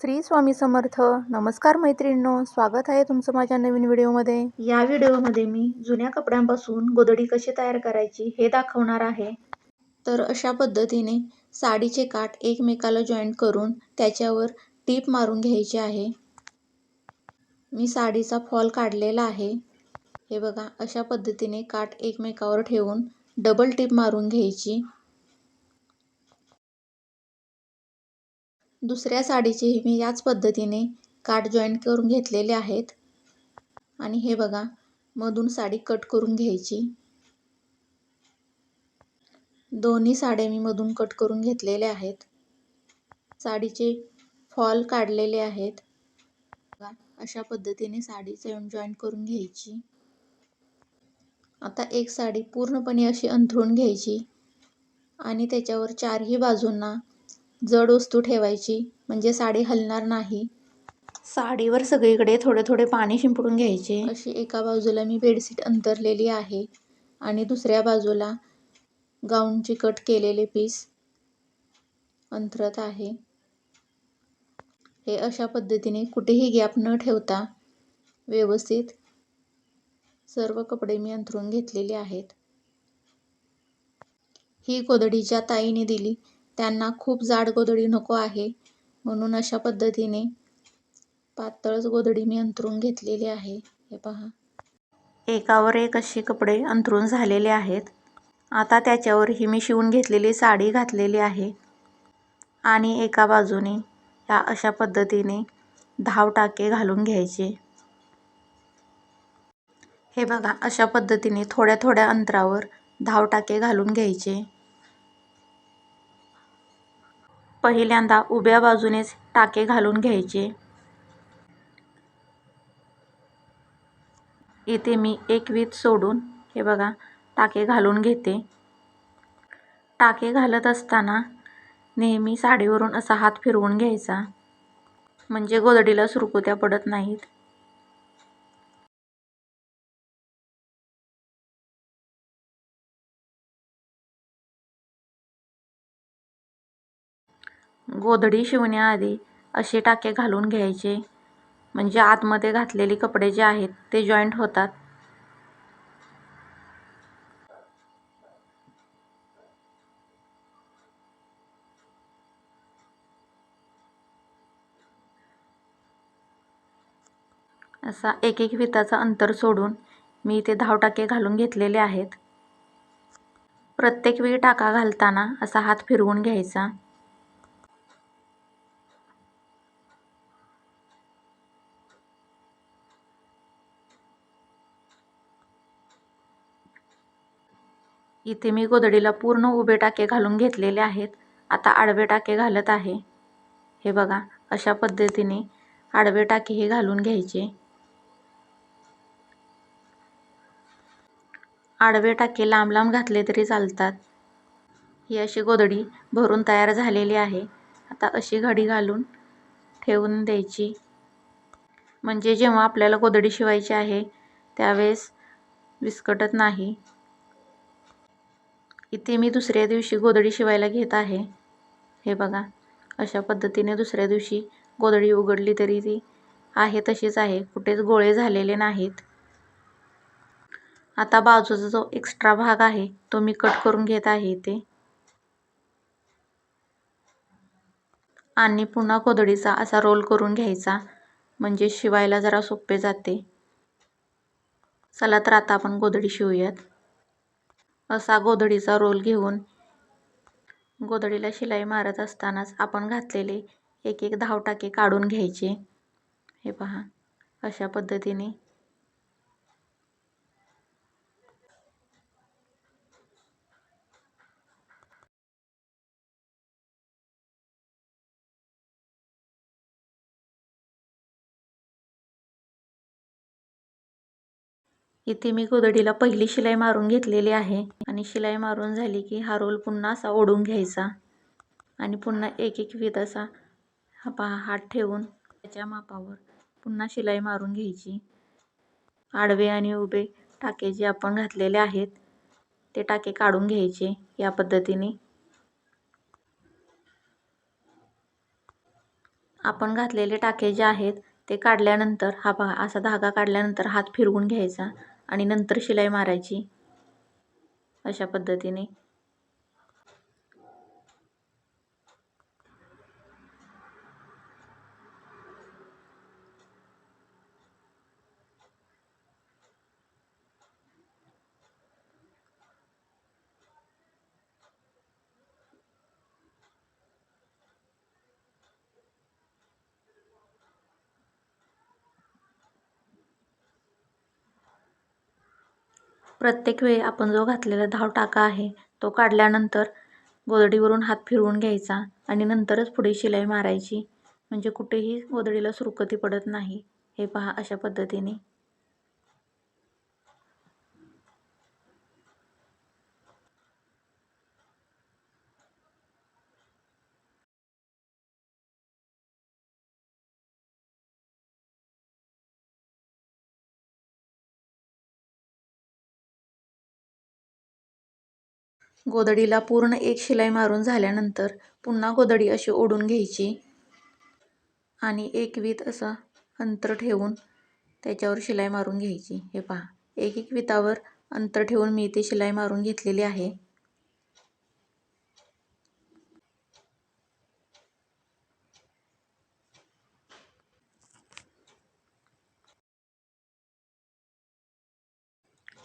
श्री स्वामी समर्थ. नमस्कार मैत्रिणींनो स्वागत आहे तुमचं माझ्या नवीन व्हिडिओमध्ये. या व्हिडिओमध्ये मी जुन्या कपड्यांपासून गोदडी कशी तयार करायची हे दाखवणार आहे. तर अशा पद्धतीने साडीचे काठ एकमेकाला जॉईंट करून त्याच्यावर टीप मारून घ्यायची आहे. मी साडीचा फॉल काढलेला आहे. हे बघा अशा पद्धतीने काठ एकमेकावर ठेवून डबल टीप मारून घ्यायची. दुसऱ्या साडीचेही मी याच पद्धतीने काठ जॉईंट करून घेतलेले आहेत. आणि हे बघा मधून साडी कट करून घ्यायची. दोन्ही साड्या मी मधून कट करून घेतलेल्या आहेत. साडीचे फॉल काढलेले आहेत. अशा पद्धतीने साडी जॉईंट करून घ्यायची. आता एक साडी पूर्णपणे अशी अंथरून घ्यायची. आणि त्याच्यावर चारही बाजूंना जड वस्तू ठेवायची म्हणजे साडी हलणार नाही. साडीवर सगळीकडे थोडे थोडे पाणी शिंपडून घ्यायचे. अशी एका बाजूला मी बेडशीट अंतरलेली आहे आणि दुसऱ्या बाजूला गाऊनची कट केलेले पीस अंतरत आहे. हे अशा पद्धतीने कुठेही गॅप न ठेवता व्यवस्थित सर्व कपडे मी अंथरून घेतलेले आहेत. ही गोदडी ज्या ताईने दिली. त्यांना खूप जाड गोधडी नको आहे. म्हणून अशा पद्धतीने पातळच गोधडी मी अंथरून घेतलेली आहे. हे पहा. एकावर एक असे कपडे अंथरून झालेले आहेत. आता त्याच्यावर ही मी शिवून घेतलेली साडी घातलेली आहे. आणि एका बाजूने या अशा पद्धतीने धाव टाके घालून घ्यायचे. हे बघा अशा पद्धतीने थोड्या थोड्या अंतरावर धाव टाके घालून घ्यायचे. पहिल्यांदा उभ्या बाजूनेच टाके घालून घ्यायचे. इथे मी एक वीत सोडून हे बघा टाके घालून घेते. टाके घालत असताना नेहमी साडीवरून असा हात फिरवून घ्यायचा. म्हणजे गोदडीला सुरकुत्या पडत नाहीत. गोधडी शिवण्याआधी असे टाके घालून घ्यायचे. म्हणजे आतमध्ये घातलेले कपडे जे आहेत ते जॉईंट होतात. असा एक एक विताचा अंतर सोडून मी इथे धाव टाके घालून घेतलेले आहेत. प्रत्येक वेळी टाका घालताना असा हात फिरवून घ्यायचा. इथे मी गोदडीला पूर्ण उभे टाके घालून घेतलेले आहेत. आता आडवे टाके घालत आहे. हे बघा अशा पद्धतीने आडवे टाके हे घालून घ्यायचे. आडवे टाके लांब लांब घातले तरी चालतात. ही अशी गोदडी भरून तयार झालेली आहे. आता अशी घडी घालून ठेवून द्यायची. म्हणजे जेव्हा आपल्याला गोदडी शिवायची आहे त्यावेळेस विस्कटत नाही. इथे मी दुसऱ्या दिवशी गोधडी शिवायला घेत आहे. हे बघा अशा पद्धतीने दुसऱ्या दिवशी गोधडी उघडली तरी ती आहे तशीच आहे कुठेच गोळे झालेले नाहीत. आता बाजूचा जो एक्स्ट्रा भाग आहे तो मी कट करून घेत आहे इथे. आणि पुन्हा कोदडीचा असा रोल करून घ्यायचा म्हणजे शिवायला जरा सोपे जाते. चला तर आता आपण गोधडी शिवूयात. असा गोधडीचा रोल घेऊन गोधडीला शिलाई मारत असतानाच आपण घातलेले एक एक धावटाके काढून घ्यायचे. हे पहा अशा पद्धतीने इथे मी गोदडीला पहिली शिलाई मारून घेतलेली आहे. आणि शिलाई मारून झाली की हा रोल पुन्हा असा ओढून घ्यायचा. आणि पुन्हा एक एक विध असा हा पहा हात ठेवून त्याच्या मापावर पुन्हा शिलाई मारून घ्यायची. आडवे आणि उभे टाके जे आपण घातलेले आहेत ते टाके काढून घ्यायचे या पद्धतीने. आपण घातलेले टाके जे आहेत ते काढल्यानंतर हा पहा असा धागा काढल्यानंतर हात फिरवून घ्यायचा. आणि नंतर शिलाई मारायची. अशा पद्धतीने. प्रत्येक वेळी आपण जो घातलेला धाव टाका आहे तो काढल्यानंतर गोदडीवरून हात फिरवून घ्यायचा आणि नंतरच पुढे शिलाई मारायची. म्हणजे कुठेही गोदडीला सुरकती पडत नाही. हे पहा अशा पद्धतीने. गोदडीला पूर्ण एक शिलाई मारून झाल्यानंतर पुन्हा गोदडी अशी ओढून घ्यायची आणि एक वीत असं अंतर ठेवून त्याच्यावर शिलाई मारून घ्यायची. हे पहा एक एक वितावर अंतर ठेवून मी इथे शिलाई मारून घेतलेली आहे.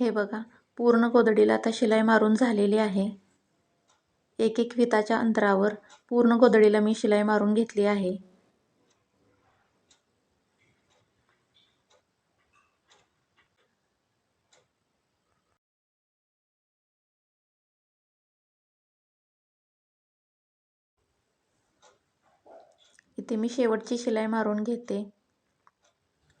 हे बघा पूर्ण गोधडीला आता शिलाई मारून झालेली आहे. एक एक विताच्या अंतरावर पूर्ण गोधडीला मी शिलाई मारून घेतली आहे. इथे मी शेवटची शिलाई मारून घेते.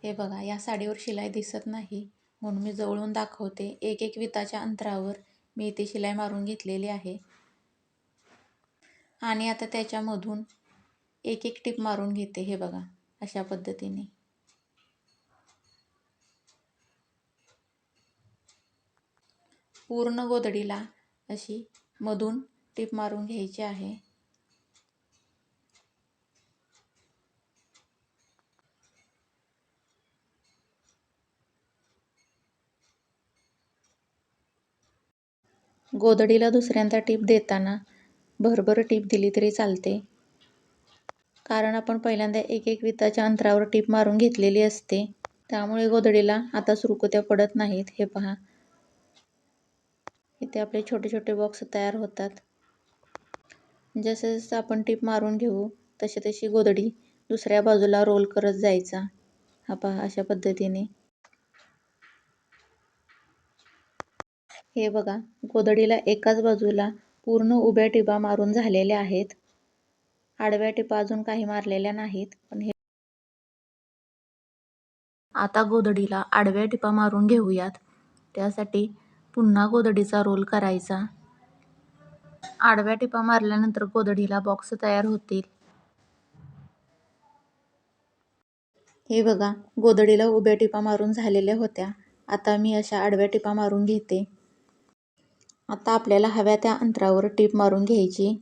हे बघा या साडीवर शिलाई दिसत नाही. म्हणून मी जवळून दाखवते. एक एक विताच्या अंतरावर मी इथे शिलाई मारून घेतलेली आहे. आणि आता त्याच्यामधून एक एक टीप मारून घेते. हे बघा अशा पद्धतीने. पूर्ण गोदडीला अशी मधून टीप मारून घ्यायची आहे. गोदडीला दुसऱ्यांदा टीप देताना भरभर टीप दिली तरी चालते. कारण आपण पहिल्यांदा एक एक विताच्या अंतरावर टीप मारून घेतलेली असते. त्यामुळे गोदडीला आता सुरकुत्या पडत नाहीत हे पहा. इथे आपले छोटे छोटे बॉक्स तयार होतात. जसं जसं आपण टीप मारून घेऊ तशी तशी गोदडी दुसऱ्या बाजूला रोल करत जायचा. हा पहा अशा पद्धतीने. हे बघा गोधडीला एकाच बाजूला पूर्ण उभ्या टिपा मारून झालेल्या आहेत. आडव्या टिपा अजून काही मारलेल्या नाहीत पण हे आता गोधडीला आडव्या टिपा मारून घेऊयात. त्यासाठी पुन्हा गोधडीचा रोल करायचा. आडव्या टिपा मारल्यानंतर गोधडीला बॉक्स तयार होतील. हे बघा गोधडीला उभ्या टिपा मारून झालेल्या होत्या. आता मी अशा आडव्या टिपा मारून घेते. आता आपल्याला हव्या त्या अंतरावर टीप मारून घ्यायची.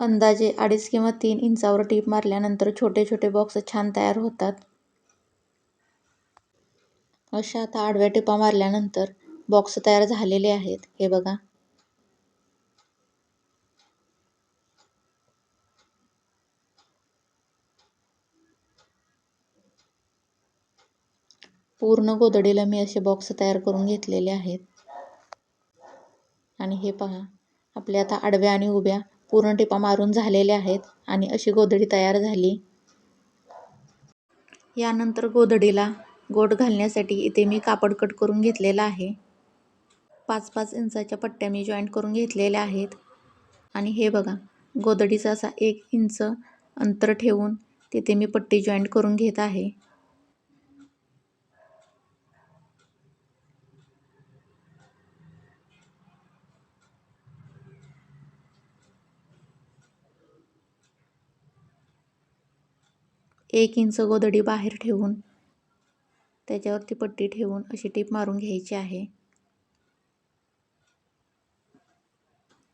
अंदाजे अडीच किंवा तीन इंचावर टीप मारल्यानंतर छोटे छोटे बॉक्स छान तयार होतात. अशा आता आडव्या टिपा मारल्यानंतर बॉक्स तयार झालेले आहेत. हे बघा. पूर्ण गोदडीला मी असे बॉक्स तयार करून घेतलेले आहेत. आणि हे पहा आपल्या आता आडव्या आणि उभ्या पूर्ण टिपा मारून झालेल्या आहेत आणि अशी गोधडी तयार झाली. यानंतर गोधडीला गोट घालण्यासाठी इथे मी कापड कट करून घेतलेला आहे. पाच पाच इंचाच्या पट्ट्या मी जॉईंट करून घेतलेल्या आहेत. आणि हे बघा गोधडीचा असा एक इंच अंतर ठेवून तिथे मी पट्टी जॉईंट करून घेत आहे. एक इंच गोदडी बाहेर ठेवून त्याच्यावरती पट्टी ठेवून अशी टीप मारून घ्यायची आहे.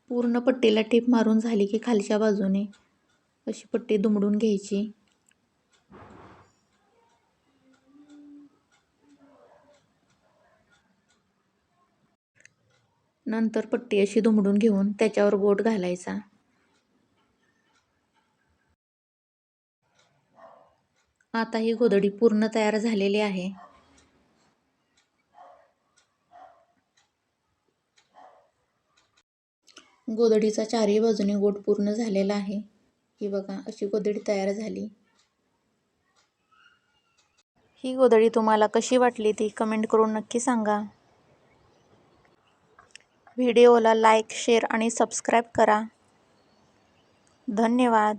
पूर्ण पट्टीला टीप मारून झाली की खालच्या बाजूने अशी पट्टी दुमडून घ्यायची. नंतर पट्टी अशी दुमडून घेऊन त्याच्यावर बोट घालायचा. आता ही गोधडी पूर्ण तयार झालेली आहे. गोधडीचा चारही बाजूने गोट पूर्ण झालेला आहे. ही बघा अशी गोधडी तयार झाली. ही गोधडी तुम्हाला कशी वाटली ती कमेंट करून नक्की सांगा. व्हिडिओला लाईक शेअर आणि सबस्क्राईब करा. धन्यवाद.